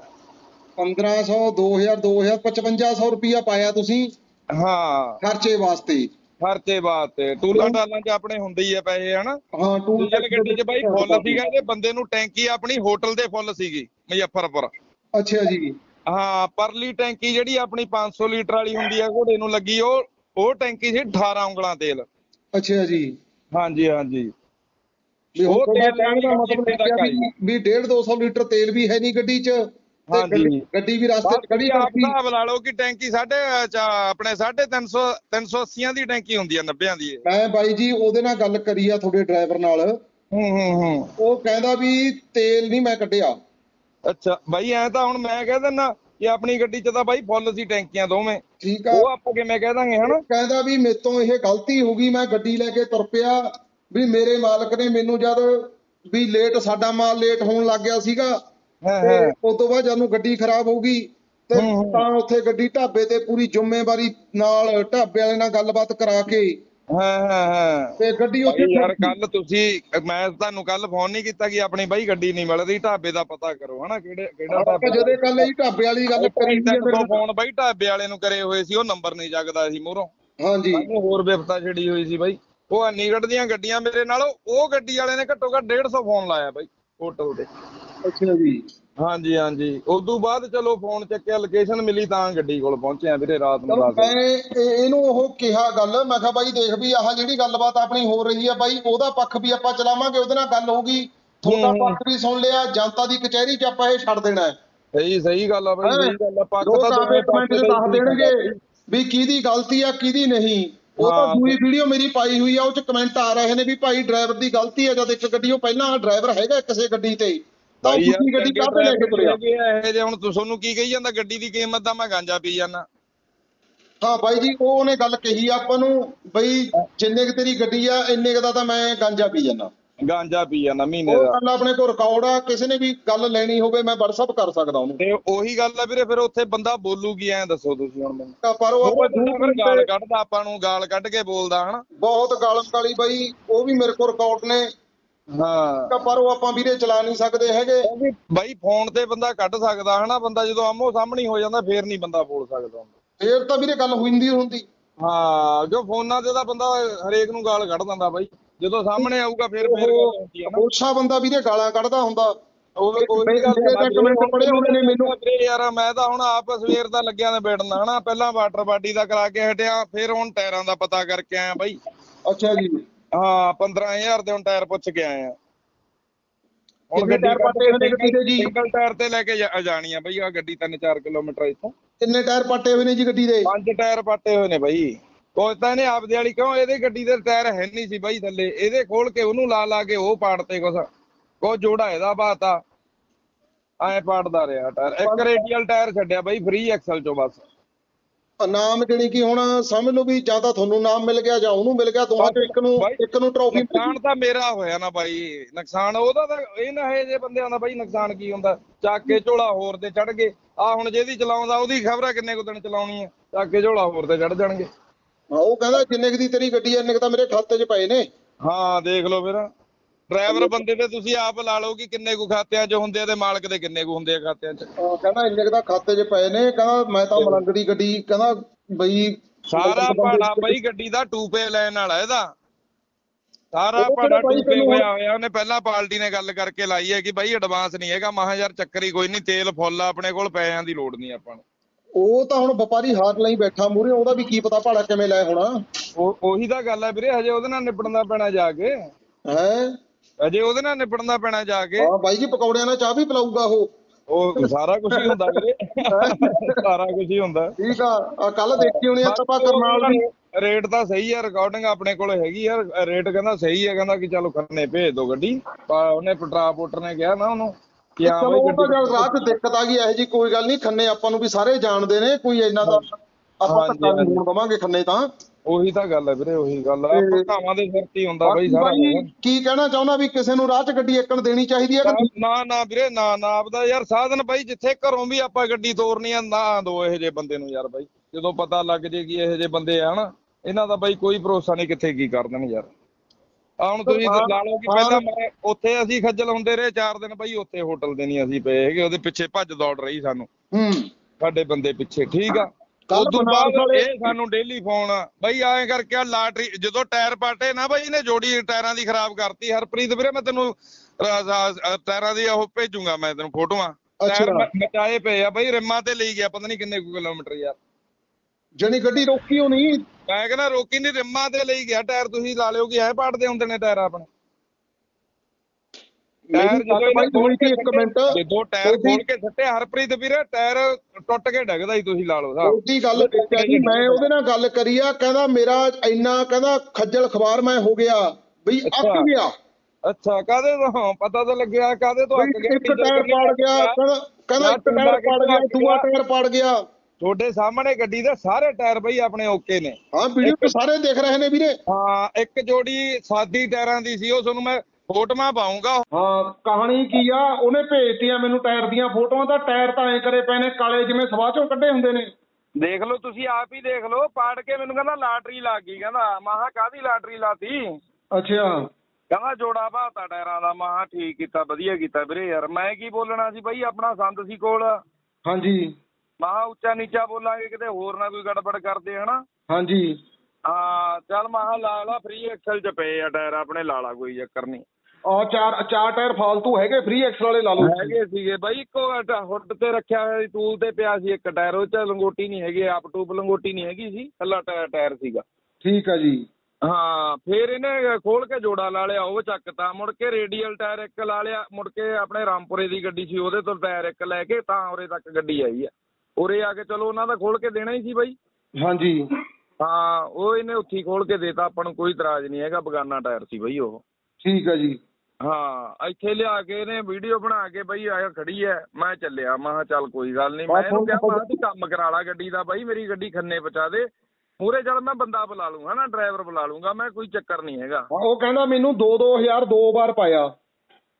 1500 2000 2000 5500 ਰੁਪਿਆ ਪਾਇਆ ਤੁਸੀਂ ਹਾਂ। ਖਰਚੇ ਵਾਸਤੇ। ਖਰਚੇ ਬਾਤ ਤੇ ਟੂਲਾਂ ਟਾਲਾਂ 'ਚ ਆਪਣੇ ਹੁੰਦੇ ਹੀ ਆ ਪੈਸੇ ਹਨਾ? ਹਾਂ ਟੂਲ ਡੀਜ਼ਲ ਗੱਡੀ 'ਚ ਬਾਈ ਫੁੱਲ ਸੀਗਾ ਇਹਦੇ ਬੰਦੇ ਨੂੰ ਟੈਂਕੀ ਆਪਣੀ ਹੋਟਲ ਦੇ ਫੁੱਲ ਸੀਗੀ ਮੁਜ਼ੱਫਰਪੁਰ। ਅੱਛਾ ਜੀ। ਹਾਂ ਪਰਲੀ ਟੈਂਕੀ ਜਿਹੜੀ ਆਪਣੀ 500 ਲੀਟਰ ਵਾਲੀ ਹੁੰਦੀ ਆ ਘੋੜੇ ਨੂੰ ਲੱਗੀ ਉਹ ਉਹ ਟੈਂਕੀ ਸੀ 18 ਉਂਗਲਾਂ ਤੇਲ। ਅੱਛਾ ਜੀ। ਹਾਂਜੀ ਹਾਂਜੀ। ਵੀ ਉਹ ਉਹ ਤੇਲ ਦਾ ਮਤਲਬ ਵੀ 1.5 200 ਲੀਟਰ ਤੇਲ ਵੀ ਹੈ ਨਹੀਂ ਗੱਡੀ 'ਚ। ਤੇ। ਗੱਡੀ- ਵੀ ਰਸਤੇ 'ਚ ਖੜੀ ਬਾਕੀ ਆਪ ਕਰਤੀ। ਹਿਸਾਬ ਲਾ ਲਓ ਕਿ ਟੈਂਕੀ ਸਾਢੇ ਚਾ- ਆਪਣੇ 350 380 ਦੀ ਟੈਂਕੀ ਹੁੰਦੀ ਆ 90 ਦੀ ਇਹ। ਮੈਂ ਬਾਈ ਜੀ ਉਹਦੇ ਨਾਲ ਗੱਲ ਕਰੀ ਆ ਤੁਹਾਡੇ ਡਰਾਈਵਰ ਨਾਲ। ਹੂੰ ਹੂੰ ਹੂੰ। ਉਹ ਕਹਿੰਦਾ ਵੀ ਤੇਲ ਨਹੀਂ ਮੈਂ ਕੱਢਿਆ। ਅੱਛਾ ਬਾਈ ਐ ਤਾਂ ਹੁਣ ਮੈਂ ਕਹਿ ਦਿੰਦਾ ਕਿ ਆਪਣੀ ਗੱਡੀ 'ਚ ਤਾਂ ਬਾਈ ਫੁੱਲ ਸੀ ਟੈਂਕੀਆਂ ਦੋਵੇਂ। ਠੀਕ ਆ। ਉਹ ਆਪਾਂ ਕਿਵੇਂ ਕਹਿ ਦਾਂਗੇ ਹਨਾ? ਕਹਿੰਦਾ ਵੀ ਮੇਰੇ ਤੋਂ ਇਹ ਗਲਤੀ ਹੋ ਗਈ ਮੈਂ ਗੱਡੀ ਲੈ ਕੇ ਤੁਰ ਪਿਆ। ਵੀ ਮੇਰੇ ਮਾਲਕ ਨੇ ਮੈਨੂੰ ਜਦ ਵੀ ਲੇਟ ਸਾਡਾ ਮਾਲ ਲੇਟ ਹੋਣ ਲੱਗ ਗਿਆ ਸੀਗਾ ਤੇ ਉਸ ਤੋਂ ਬਾਅਦ ਜਦੋਂ ਗੱਡੀ ਖਰਾਬ ਹੋ ਗਈ ਤੇ। ਤਾਂ ਉੱਥੇ ਗੱਡੀ ਢਾਬੇ ਤੇ ਪੂਰੀ ਜ਼ਿੰਮੇਵਾਰੀ ਨਾਲ ਢਾਬੇ ਵਾਲੇ ਨਾਲ ਗੱਲਬਾਤ ਕਰਾ ਕੇ ਹਾਂ। ਹਾਂ ਹਾਂ ਤੇ ਗੱਡੀ ਉੱਥੇ ਯਾਰ। ਕੱਲ ਤੁਸੀਂ ਮੈਂ ਤੁਹਾਨੂੰ ਕੱਲ ਫੋਨ ਨਹੀਂ ਕੀਤਾ ਕਿ ਆਪਣੀ ਬਾਈ ਗੱਡੀ ਨਹੀਂ ਮਿਲਦੀ ਢਾਬੇ ਦਾ ਪਤਾ ਕਰੋ ਹਨਾ ਕਿਹੜੇ ਕਿਹੜਾ ਢਾਬਾ। ਜਦੋਂ ਕੱਲ ਇਹ ਢਾਬੇ ਵਾਲੀ ਗੱਲ ਕਰੀ ਸੀ ਮੇਰੇ। ਫੋਨ ਬਾਈ ਢਾਬੇ ਵਾਲੇ ਨੂੰ ਕਰੇ ਹੋਏ ਸੀ ਉਹ ਨੰਬਰ ਨਹੀਂ ਜਗਦਾ ਸੀ ਮੂਹਰੋਂ। ਹਾਂਜੀ। ਮੈਨੂੰ ਹੋਰ ਵਿਪਤਾ ਛਿੜੀ ਹੋਈ ਸੀ ਬਾਈ। ਉਹ ਅਨੀਗੜ ਦੀਆਂ ਗੱਡੀਆਂ ਮੇਰੇ ਨਾਲ ਉਹ ਗੱਡੀ ਵਾਲੇ ਨੇ ਘੱਟੋ ਘੱਟ 150 ਫੋਨ ਲਾਇਆ ਬਾਈ ਹੋਟਲ ਤੇ ਅੱਛਾ ਜੀ। ਹਾਂਜੀ ਹਾਂਜੀ। ਉਸ ਤੋਂ ਬਾਅਦ ਚਲੋ ਫੋਨ ਚੱਕਿਆ ਲੋਕੇਸ਼ਨ ਮਿਲੀ ਤਾਂ ਗੱਡੀ ਕੋਲ ਪਹੁੰਚਿਆ ਵੀਰੇ ਰਾਤ ਨੂੰ ਚਲੋ ਦੱਸ ਮੈਂ ਇਹ- ਇਹਨੂੰ ਉਹ ਕਿਹਾ ਗੱਲ ਮੈਂ ਕਿਹਾ ਬਾਈ ਦੇਖ ਵੀ ਆਹ ਜਿਹੜੀ ਗੱਲਬਾਤ ਆਪਣੀ ਹੋ ਰਹੀ ਆ ਬਾਈ ਉਹਦਾ ਪੱਖ ਵੀ ਆਪਾਂ ਚਲਾਵਾਂਗੇ ਉਹਦੇ ਨਾਲ ਗੱਲ ਹੋਊਗੀ ਤੁਹਾਡਾ ਹੂੰ। ਪੱਖ ਵੀ ਸੁਣ ਲਿਆ ਜਨਤਾ ਦੀ ਕਚਹਿਰੀ 'ਚ ਆਪਾਂ ਇਹ ਛੱਡ ਦੇਣਾ ਹੈ। ਸਹੀ ਸਹੀ ਗੱਲ ਆ ਬਾਈ? ਸਹੀ ਗੱਲ ਆ। ਪੱਕ ਲੋਕ ਤਾਂ ਆਪੇ ਦੋਵੇਂ ਕਮੈਂਟ 'ਚ ਪਾਸੇ ਦੱਸ ਦੇਣਗੇ ਵੀ ਕਿਹਦੀ ਗਲਤੀ ਆ ਕਿਹਦੀ ਨਹੀਂ। ਉਹ ਤਾਂ ਹਾਂ। ਦੂਈ ਵੀਡੀਓ ਮੇਰੀ ਪਾਈ ਹੋਈ ਆ ਉਹ 'ਚ ਕਮੈਂਟ ਆ ਰਹੇ ਨੇ ਵੀ ਭਾਈ ਡਰਾਈਵਰ ਦੀ ਗਲਤੀ ਆ ਜਦ ਇੱਕ ਗੱਡੀ ਉਹ ਪਹਿਲਾਂ ਡਰਾਈਵਰ ਹੈਗਾ ਕਿਸੇ ਗੱਡੀ ਤੇ। ਉਹ ਬਾਈ ਯਾਰ ਗੱਡੀ ਕਾਹਤੇ ਲੈ ਕੇ ਤੁਰਿਆ? ਇਹ ਜੇ ਹੁਣ ਤੁਹਾਨੂੰ ਕੀ ਕਹੀ ਜਾਂਦਾ ਗੱਡੀ ਦੀ ਕੀਮਤ ਦਾ ਮੈਂ ਗਾਂਜਾ ਪੀ ਜਾਂਦਾ। ਹਾਂ ਬਾਈ ਜੀ ਉਹ ਉਹਨੇ ਗੱਲ ਕਹੀ ਆਪਾਂ ਨੂੰ ਬਈ ਜਿੰਨੇ ਕੁ ਤੇਰੀ ਗੱਡੀ ਆ ਇੰਨੇ ਕੁ ਦਾ ਤਾਂ ਮੈਂ ਗਾਂਜਾ ਪੀ ਜਾਂਦਾ। ਗਾਂਜਾ ਪੀ ਜਾਂਦਾ ਮਹੀਨੇ ਉਹ ਦਾ। ਗੱਲ ਆਪਣੇ ਕੋਲ ਰਿਕਾਰਡ ਆ ਕਿਸੇ ਨੇ ਵੀ ਗੱਲ ਲੈਣੀ ਹੋਵੇ ਮੈਂ WhatsApp ਕਰ ਸਕਦਾ ਉਹਨੂੰ। ਤੇ ਉਹੀ ਗੱਲ ਆ ਵੀਰੇ ਫਿਰ ਉੱਥੇ ਬੰਦਾ ਬੋਲੂਗੀ ਐਂ ਦੱਸੋ ਤੁਸੀਂ ਹੁਣ ਮੈਨੂੰ। ਤਾਂ ਪਰ ਉਹ ਉਹ ਆਪਾਂ ਗਾਲ ਕੱਢਦਾ ਆਪਾਂ ਨੂੰ ਗਾਲ ਕੱਢ ਕੇ ਬੋਲਦਾ ਹਨਾ। ਬਹੁਤ ਗਾਲਮ ਗਾਲੀ ਬਾਈ ਉਹ ਵੀ ਮੇਰੇ ਕੋਲ ਰਿਕਾਰਡ ਨੇ। ਹਾਂ। ਪਰ ਉਹ ਆਪਾਂ ਵੀਰੇ ਚਲਾ ਨਹੀਂ ਸਕਦੇ ਹੈਗੇ। ਬਾਈ ਫੋਨ ਤੇ ਬੰਦਾ ਕੱਢ ਸਕਦਾ ਹਨਾ ਬੰਦਾ ਜਦੋਂ ਆਮੋ ਸਾਹਮਣੀ ਹੋ ਜਾਂਦਾ ਫੇਰ ਨਹੀਂ ਬੰਦਾ ਬੋਲ ਸਕਦਾ। ਫੇਰ ਤਾਂ ਵੀਰੇ ਗੱਲ ਹੁੰਦੀ ਹੁੰਦੀ। ਹਾਂ ਜੋ ਫੋਨਾਂ ਤੇ ਤਾਂ ਬੰਦਾ ਹਰੇਕ ਨੂੰ ਗਾਲ ਕੱਢ ਦਿੰਦਾ ਬਾਈ। ਜਦੋਂ ਸਾਹਮਣੇ ਆਊਗਾ ਫੇਰ ਫੇਰ ਗੱਲ ਹੁੰਦੀ ਨਾ। ਬੰਦਾ ਵੀਰੇ ਗਾਲਾਂ ਕੱਢਦਾ ਹੁੰਦਾ। ਉਹ ਕੋਈ ਗੱਲ ਹੋਣੇ ਨੇ ਮੈਨੂੰ। ਯਾਰ ਮੈਂ ਤਾਂ ਹੁਣ ਆਪ ਸਵੇਰ ਦਾ ਲੱਗਿਆ ਤੇ ਬੈਠਣਾ ਹਨਾ। ਪਹਿਲਾਂ ਵਾਟਰ ਬਾਡੀ ਦਾ ਕਰਾ ਕੇ ਹਟਿਆ ਫਿਰ ਹੁਣ ਟਾਇਰਾਂ ਦਾ ਪਤਾ ਕਰਕੇ ਆਇਆ ਬਾਈ। ਅੱਛਾ ਜੀ। ਹਾਂ 15000 ਦੇ ਹੁਣ ਟਾਇਰ ਪੁੱਛ ਕੇ ਆਏ ਆ। ਕਿੰਨੇ ਟਾਇਰ ਪਾਟੇ ਹੋਏ ਨੇ ਗੱਡੀ ਦੇ ਜੀ? ਸਿੰਗਲ ਟਾਇਰ ਤੇ ਲੈ ਕੇ ਜਾ- ਜਾਣੀ ਆ ਬਈ ਆ ਗੱਡੀ 3-4 ਕਿਲੋਮੀਟਰ ਇੱਥੋਂ। ਕਿੰਨੇ ਟਾਇਰ ਪਾਟੇ ਹੋਏ ਨੇ ਜੀ ਗੱਡੀ ਦੇ? ਪੰਜ ਟਾਇਰ ਪਾਟੇ ਹੋਏ ਨੇ ਬਾਈ। ਉਹ ਤਾਂ ਇਹਨੇ ਆਪਦੇ ਵਾਲੀ ਕਿਉਂ ਇਹਦੇ ਗੱਡੀ ਦੇ ਟਾਇਰ ਹੈ ਨਹੀਂ ਸੀ ਬਾਈ ਥੱਲੇ। ਇਹਦੇ ਖੋਲ ਕੇ ਉਹਨੂੰ ਲਾ ਲਾ ਕੇ ਉਹ ਪਾੜਤੇ ਕੁਛ। ਕੋ ਜੋੜਾ ਇਹਦਾ ਪਾਤਾ। ਐ ਪਾੜਦਾ ਰਿਹਾ ਟਾਇਰ। ਇੱਕ ਰੇਡੀਅਲ ਟਾਇਰ ਛੱਡਿਆ ਬਾਈ ਫ੍ਰੀ ਐਕਸਲ ਚੋਂ ਬਸ। ਨਾਮ ਜਣੀ ਕਿ ਹੁਣ ਸਮਝ ਲਓ ਵੀ ਜਾਂ ਤਾਂ ਤੁਹਾਨੂੰ ਨਾਮ ਮਿਲ ਗਿਆ ਜਾਂ ਉਹਨੂੰ ਮਿਲ ਗਿਆ ਦੋਵਾਂ ਚੋਂ ਇੱਕ ਨੂੰ ਇੱਕ ਨੂੰ ਟਰੋਫੀ ਨੁਕਸਾਨ ਤਾਂ ਮੇਰਾ ਹੋਇਆ ਨਾ ਬਾਈ। ਨੁਕਸਾਨ ਉਹਦਾ ਤਾਂ ਇਹ ਨਾ ਇਹ ਜੇ ਬੰਦਿਆਂ ਦਾ ਬਾਈ ਨੁਕਸਾਨ ਕੀ ਹੁੰਦਾ? ਚੱਕ ਕੇ ਝੋਲਾ ਹੋਰ ਤੇ ਚੜ ਗਏ। ਆ ਹੁਣ ਜਿਹਦੀ ਚਲਾਉਂਦਾ ਉਹਦੀ ਖਬਰ ਕਿੰਨੇ ਕੁ ਦਿਨ ਚਲਾਉਣੀ ਆ। ਚੱਕ ਕੇ ਝੋਲਾ ਹੋਰ ਤੇ ਚੜ ਜਾਣਗੇ। ਹਾਂ ਉਹ ਕਹਿੰਦਾ ਜਿੰਨੇ ਕੁ ਦੀ ਤੇਰੀ ਗੱਡੀ ਐ ਇੰਨੇ ਕੁ ਤਾਂ ਮੇਰੇ ਖਾਤੇ 'ਚ ਪਏ ਨੇ। ਹਾਂ ਦੇਖ ਲਓ ਫਿਰ। ਡਰਾਈਵਰ ਬੰਦੇ ਤੇ ਤੁਸੀਂ ਆਪ ਲਾ ਲਓ ਕਿ ਕਿੰਨੇ ਕੁ ਖਾਤਿਆਂ 'ਚ ਹੁੰਦੇ ਆ ਤੇ ਮਾਲਕ ਦੇ ਕਿੰਨੇ ਕੁ ਹੁੰਦੇ ਆ ਖਾਤਿਆਂ 'ਚ? ਕਹਿੰਦਾ ਇੰਨੇ ਕੁ ਤਾਂ ਖਾਤੇ 'ਚ ਪਏ ਨੇ ਕਹਿੰਦਾ ਮੈਂ ਤਾਂ ਮਲੰਗ ਦੀ ਗੱਡੀ ਕਹਿੰਦਾ ਬਈ ਸਾਰਾ ਭਾੜਾ ਬਾਈ ਗੱਡੀ ਦਾ ਟੂਪੇ ਲੈਣ ਵਾਲਾ ਇਹਦਾ। ਸਾਰਾ ਉਹ ਭਾੜਾ ਕਿਹੜਾ ਬਾਈ ਟੂਪੇ ਤੈਨੂੰ ਹੋਇਆ ਹੋਇਆ ਉਹਨੇ ਪਹਿਲਾਂ ਪਾਰਟੀ ਨੇ ਗੱਲ ਕਰਕੇ ਲਾਈ ਹੈ ਕਿ ਬਾਈ ਐਡਵਾਂਸ ਨਹੀਂ ਹੈਗਾ ਮਹਾ ਯਾਰ ਚੱਕਰ ਹੀ ਕੋਈ ਨਹੀਂ ਤੇਲ ਫੁੱਲ ਆ ਆਪਣੇ ਕੋਲ ਪੈਸਿਆਂ ਦੀ ਲੋੜ ਨਹੀਂ ਆਪਾਂ ਨੂੰ। ਉਹ ਤਾਂ ਹੁਣ ਵਪਾਰੀ ਹਾਰ ਲਈ ਬੈਠਾ ਮੂਰੇ ਉਹਦਾ ਵੀ ਕੀ ਪਤਾ ਭਾੜਾ ਕਿਵੇਂ ਲੈ ਹੋਣਾ। ਉਹ ਉਹੀ ਤਾਂ ਗੱਲ ਹੈ ਵੀਰੇ ਹਜੇ ਉਹਦੇ ਨਾਲ ਦਾ ਪੈਣਾ ਜਾ ਕੇ। ਹੈ? ਅਜੇ ਉਹਦੇ ਨਾਲ ਨਿਪੜਨ ਦਾ ਪੈਣਾ ਜਾ ਕੇ। ਹਾਂ ਬਾਈ ਜੀ ਪਕੌੜਿਆਂ ਨਾਲ ਚਾਹ ਵੀ ਪਿਲਾਊਗਾ ਉਹ। ਉਹ ਸਾਰਾ ਕੁਝ ਹੀ ਹੁੰਦਾ ਵੀਰੇ। ਸਾਰਾ ਕੁਝ ਹੀ ਹੁੰਦਾ। ਠੀਕ ਆ ਕੱਲ ਦੇਖੀ ਹੋਣੀ ਆ ਤਪਾ ਕਰਨਾਲ ਦੀ। ਰੇਟ ਤਾਂ ਸਹੀ ਆ ਰਿਕਾਰਡਿੰਗ ਆਪਣੇ ਕੋਲ ਹੈਗੀ ਆ। ਰੇਟ ਕਹਿੰਦਾ ਸਹੀ ਹੈ ਕਹਿੰਦਾ ਕਿ ਚਲੋ ਖੰਨੇ ਭੇਜ ਦਿਓ ਗੱਡੀ। ਪਰ ਉਹਨੇ ਟਰਾਂਸਪੋਰਟਰ ਨੇ ਕਿਹਾ ਨਾ ਉਹਨੂੰ ਕਿ ਚਲੋ ਬਈ ਉਹ ਤਾਂ ਗੱਡੀ 'ਚ ਦਿੱਕਤ ਆ ਗਈ ਇਹੋ ਜੀ ਕੋਈ ਗੱਲ ਨਹੀਂ। ਖੰਨੇ ਆਪਾਂ ਨੂੰ ਵੀ ਸਾਰੇ ਜਾਣਦੇ ਨੇ ਕੋਈ ਇੰਨਾ ਦਾ ਆਪਾਂ ਨਹੀਂ ਹੋਣ ਦਵਾਂਗੇ ਖੰਨੇ ਤਾਂ। ਉਹੀ ਤਾਂ ਗੱਲ ਹੈ ਵੀਰੇ ਉਹੀ ਗੱਲ ਆ। ਤੇ- ਭਰਾਵਾਂ ਦੇ ਸਿਰ ਤੇ ਹੀ ਹੁੰਦਾ ਬਾਕੀ ਬਈ ਸਾਰਾ ਬਾਈ। ਕੀ ਕਹਿਣਾ ਚਾਹੁੰਦਾ ਵੀ ਕਿਸੇ ਨੂੰ ਰਾਹ 'ਚ ਗੱਡੀ ਏਕਣ ਦੇਣੀ ਚਾਹੀਦੀ ਹੈ ਕਿ ਨਾ ਨਾ ਵੀਰੇ ਨਾ ਨਾ ਆਪਦਾ ਯਾਰ ਸਾਧਨ ਬਾਈ ਜਿੱਥੇ ਘਰੋਂ ਵੀ ਆਪਾਂ ਗੱਡੀ ਤੋਰਨੀ ਆ ਨਾ ਦੋ ਇਹੋ ਜਿਹੇ ਬੰਦੇ ਨੂੰ ਯਾਰ ਬਾਈ। ਜਦੋਂ ਪਤਾ ਲੱਗ ਜੇ ਕਿ ਇਹੋ ਜਿਹੇ ਬੰਦੇ ਆ ਨਾ ਇਹਨਾਂ ਦਾ ਬਾਈ ਕੋਈ ਭਰੋਸਾ ਨਹੀਂ ਕਿੱਥੇ ਕੀ ਕਰ ਦੇਣ ਯਾਰ। ਆ ਹੁਣ ਤੁਸੀਂ ਹਾਂ, ਲਾ ਲਓ ਕਿ ਹਾਂ। ਪਹਿਲਾਂ ਮੈਂ ਉੱਥੇ ਅਸੀਂ ਖੱਜਲ ਹੁੰਦੇ ਰਹੇ 4 ਦਿਨ ਬਾਈ ਉੱਥੇ ਹੋਟਲ ਦੇ ਨਹੀਂ ਅਸੀਂ ਪਏ ਹੈਗੇ ਉਹਦੇ ਪਿੱਛੇ ਭੱਜ ਦੌੜ ਰਹੀ ਸਾਨੂੰ। ਹੂੰ। ਸਾਡੇ ਬੰਦੇ ਪਿੱਛੇ ਠੀਕ ਆ? ਉਦੋਂ ਬਾਅਦ ਇਹ ਸਾਨੂੰ ਡੇਲੀ ਫੋਨ ਬਈ ਐਂ ਕਰਕੇ ਆ ਲਾਟਰੀ ਜਦੋਂ ਟਾਇਰ ਪਾਟੇ ਨਾ ਬਈ ਇਹਨੇ ਜੋੜੀ ਟਾਇਰਾਂ ਦੀ ਖਰਾਬ ਕਰਤੀ। ਹਰਪ੍ਰੀਤ ਵੀਰੇ ਮੈਂ ਤੈਨੂੰ ਟਾਇਰਾਂ ਦੀ ਉਹ ਭੇਜੂਗਾ ਮੈਂ ਤੈਨੂੰ ਫੋਟੋਆਂ। ਟਾਇਰ ਮਚਾਏ ਪਏ ਆ ਬਈ ਰਿਮਾਂ ਤੇ ਲਈ ਗਿਆ ਪਤਾ ਨਹੀਂ ਕਿੰਨੇ ਕੁ ਕਿਲੋਮੀਟਰ ਯਾਰ। ਜਣੀ ਗੱਡੀ ਰੋਕੀ ਹੋਣੀ। ਮੈਂ ਕਹਿੰਦਾ ਰੋਕੀ ਨਹੀਂ ਰਿਮਾਂ ਤੇ ਲਈ ਗਿਆ ਟਾਇਰ ਤੁਸੀਂ ਲਾ ਲਿਓ ਕਿ ਐ ਪਾੜਦੇ ਹੁੰਦੇ ਨੇ ਟਾਇਰ ਆਪਣੇ। ਟਾਇਰ ਜਦੋਂ ਇੱਕ ਮਿੰਟ ਜਦੋਂ ਟਾਇਰ ਖੋਲ ਕੇ ਸੱਟੇ ਹਰਪ੍ਰੀਤ ਵੀਰੇ ਟਾਇਰ ਟੁੱਟ ਕੇ ਡਿੱਗਦਾ ਹੀ ਤੁਸੀਂ ਲਾ ਲਓ ਹਿਸਾਬ। ਉਹਦੀ ਗੱਲ ਮੈਂ ਉਹਦੇ ਨਾਲ ਗੱਲ ਕਰੀ ਆ ਕਹਿੰਦਾ ਮੇਰਾ ਇੰਨਾ ਕਹਿੰਦਾ ਖੱਜਲ ਖਵਾਰ ਮੈਂ ਹੋ ਗਿਆ ਬਈ ਅੱਕ। ਗਿਆ। ਅੱਛਾ ਕਾਦੇ ਤੋਂ? ਪਤਾ ਤਾਂ ਲੱਗਿਆ ਕਾਦੇ ਤੋਂ ਅੱਕ ਗਿਆ ਇੱਕ ਟਾਇਰ ਪਾੜ ਗਿਆ ਕਹਿੰਦਾ ਕਹਿੰਦਾ ਇੱਕ ਟਾਇਰ ਪਾੜ ਗਿਆ ਦੂਆ ਟਾਇਰ ਪਾੜ ਗਿਆ। ਤੁਹਾਡੇ ਸਾਹਮਣੇ ਗੱਡੀ ਦੇ ਸਾਰੇ ਟਾਇਰ ਬਈ ਆਪਣੇ ਓਕੇ ਨੇ। ਹਾਂ ਵੀਡੀਓ ਤੇ ਸਾਰੇ ਦੇਖ ਰਹੇ ਨੇ ਵੀਰੇ। ਹਾਂ ਇੱਕ ਜੋੜੀ ਸਾਦੀ ਟਾਇਰਾਂ ਦੀ ਸੀ ਉਹ ਤੁਹਾਨੂੰ ਮੈਂ ਫੋਟੋਆਂ ਪਾਉਂਗਾ। ਹਾਂ ਕਹਾਣੀ ਕੀ ਆ? ਉਹਨੇ ਭੇਜਤੀਆਂ ਮੈਨੂੰ ਟਾਇਰ ਦੀਆਂ ਫੋਟੋਆਂ ਤਾਂ ਟਾਇਰ ਤਾਂ ਐ ਕਰੇ ਪਏ ਨੇ ਕਾਲੇ ਜਿਵੇਂ ਸਵਾਹ ਚੋਂ ਕੱਢੇ ਹੁੰਦੇ ਨੇ। ਦੇਖ ਲਓ ਤੁਸੀਂ ਆਪ ਹੀ ਦੇਖ ਲਓ ਪਾੜ ਕੇ ਮੈਨੂੰ ਕਹਿੰਦਾ ਲਾਟਰੀ ਲੱਗ ਗਈ ਕਹਿੰਦਾ ਮਾਹਾ ਕਾਦੀ ਲਾਟਰੀ ਲਾਤੀ? ਅੱਛਾ। ਕਹਿੰਦਾ ਜੋੜਾ ਭਾਤਾ ਟਾਇਰਾਂ ਦਾ ਮਾਹਾ ਠੀਕ ਕੀਤਾ ਵਧੀਆ ਕੀਤਾ ਵੀਰੇ ਯਾਰ ਮੈਂ ਕੀ ਬੋਲਣਾ ਸੀ ਬਈ ਆਪਣਾ ਸੰਦ ਸੀ ਕੋਲ। ਹਾਂਜੀ। ਮਾਹਾ ਉੱਚਾ ਨੀਚਾ ਬੋਲਾਂਗੇ ਕਿਤੇ ਹੋਰ ਨਾ ਕੋਈ ਗੜਬੜ ਕਰਦੇ ਹਨਾ? ਹਾਂਜੀ। ਹਾਂ ਚੱਲ ਮਾਹਾ ਲਾ ਲਾ ਫ੍ਰੀ ਐਕਸਲ ਚ ਪਏ ਆ ਟਾਇਰ ਆਪਣੇ ਲਾ ਲਾ ਕੋਈ ਚੱਕਰ ਨਹੀਂ। ਆ ਚਾਰ ਚਾਰ ਟਾਇਰ ਫਾਲਤੂ ਹੈਗੇ ਫ੍ਰੀ ਐਕਸ ਵਾਲੇ ਲਾ ਲਓ। ਹੈਗੇ ਸੀਗੇ ਬਾਈ ਇੱਕੋ ਹੁੱਡ ਤੇ ਰੱਖਿਆ ਹੋਇਆ ਸੀ ਟੂਲ ਤੇ ਪਿਆ ਸੀ ਇੱਕ ਟਾਇਰ ਉਹ ਚ ਲੰਗੋਟੀ ਨਹੀਂ ਹੈਗੀ ਆਪ ਟੂਬ ਲੰਗੋਟੀ ਨਹੀਂ ਹੈਗੀ ਸੀ ਕੱਲਾ ਟਾਇਰ ਟਾਇਰ ਸੀਗਾ। ਠੀਕ ਆ ਜੀ। ਹਾਂ ਫੇਰ ਇਹਨੇ ਖੋਲ ਕੇ ਜੋੜਾ ਲਾ ਲਿਆ ਉਹ ਚੱਕਤਾ ਮੁੜ ਕੇ ਰੇਡੀਅਲ ਟਾਇਰ ਇੱਕ ਲਾ ਲਿਆ ਮੁੜ ਕੇ ਆਪਣੇ ਰਾਮਪੁਰੇ ਦੀ ਗੱਡੀ ਸੀ ਉਹਦੇ ਤੋਂ ਟਾਇਰ ਇੱਕ ਲੈ ਕੇ ਤਾਂ ਉਰੇ ਤੱਕ ਗੱਡੀ ਆਈ ਆ। ਉਰੇ ਆ ਕੇ ਚਲੋ ਉਹਨਾਂ ਦਾ ਖੋਲ ਕੇ ਦੇਣਾ ਹੀ ਸੀ ਬਾਈ। ਹਾਂਜੀ। ਹਾਂ ਉਹ ਇਹਨੇ ਉੱਥੀ ਖੋਲ ਕੇ ਦੇਤਾ ਆਪਾਂ ਨੂੰ ਕੋਈ ਇਤਰਾਜ਼ ਨਹੀਂ ਹੈਗਾ ਬਗਾਨਾ ਟਾਇਰ ਸੀ ਬਾਈ ਉਹ। ਠੀਕ ਆ ਜੀ। ਹਾਂ ਇੱਥੇ ਲਿਆ ਕੇ ਇਹਨੇ ਵੀਡੀਓ ਬਣਾ ਕੇ ਬਈ ਆਇਆ ਖੜੀ ਐ। ਮੈਂ ਚੱਲਿਆ ਮੈਂ ਚੱਲ ਕੋਈ ਗੱਲ ਨਹੀਂ ਮੈਂ ਇਹਨੂੰ ਕਿਹਾ ਮੈਂ ਤੂੰ ਕੰਮ ਕਰਾ ਲਾ ਗੱਡੀ ਦਾ ਬਾਈ ਮੇਰੀ ਗੱਡੀ ਖੰਨੇ ਪਹੁੰਚਾ ਦੇ। ਮੂਰੇ ਚੱਲ ਮੈਂ ਬੰਦਾ ਬੁਲਾ ਲੂੰਗਾ ਨਾ ਡਰਾਈਵਰ ਬੁਲਾ ਲੂੰਗਾ ਮੈਂ ਕੋਈ ਚੱਕਰ ਨਹੀਂ ਹੈਗਾ। ਉਹ ਕਹਿੰਦਾ ਮੈਨੂੰ 2-2000 ਦੋ ਵਾਰ ਪਾਇਆ।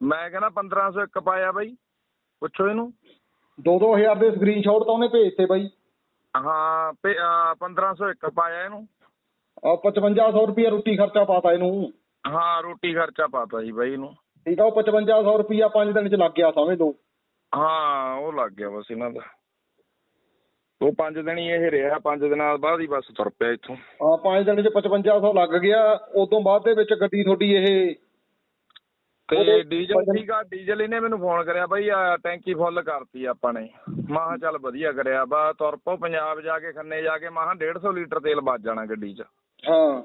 ਮੈਂ ਕਹਿੰਦਾ 1501 ਪਾਇਆ ਬਾਈ। ਪੁੱਛੋ ਇਹਨੂੰ। 2-2000 ਦੇ ਸਕਰੀਨਸ਼ਾਟ ਤਾਂ ਉਹਨੇ ਭੇਜਤੇ ਬਾਈ। ਹਾਂ ਪੇ- ਅਹ 1501 ਪਾਇਆ ਇਹਨੂੰ। ਆ 5500 ਰੁਪਏ ਰੋਟੀ ਖਰਚਾ ਪਾਤਾ ਇਹਨੂੰ। ਹਾਂ ਰੋਟੀ ਖਰਚਾ ਪਾਤਾ ਜੀ ਬਾਈ ਇਹਨੂੰ ਠੀਕ ਆ ਉਹ 5500 ਰੁਪਿਆ 5 ਦਿਨ ਚ ਲੱਗ ਗਿਆ ਸਮਝ ਲਓ ਹਾਂ ਉਹ ਲੱਗ ਗਿਆ ਬਸ ਇਹਨਾਂ ਦਾ। ਉਹ ਪੰਜ ਦਿਨ ਹੀ ਇਹ ਰਿਹਾ ਪੰਜ ਦਿਨਾਂ ਬਾਅਦ ਹੀ ਬਸ ਤੁਰ ਪਿਆ ਇੱਥੋਂ। ਆ 5 ਦਿਨ ਚ 5500 ਲੱਗ ਗਿਆ ਉਦੋਂ ਬਾਅਦ ਦੇ ਵਿੱਚ ਗੱਡੀ ਤੁਹਾਡੀ ਇਹ ਤੇ ਡੀਜ਼ਲ ਸੀਗਾ ਡੀਜ਼ਲ ਇਹਨੇ ਮੈਨੂੰ ਫੋਨ ਕਰਿਆ ਬਾਈ ਆ ਟੈਂਕੀ ਫੁੱਲ ਕਰਤੀ ਆਪਾਂ ਨੇ। ਮਾਹਾ ਚੱਲ ਵਧੀਆ ਕਰਿਆ ਬਾ ਤੁਰ ਪਓ ਪੰਜਾਬ ਜਾ ਕੇ ਖੰਨੇ ਜਾ ਕੇ ਮਾਹਾ 150 ਲੀਟਰ ਤੇਲ ਬਚ ਜਾਣਾ ਗੱਡੀ 'ਚ। ਹਾਂ।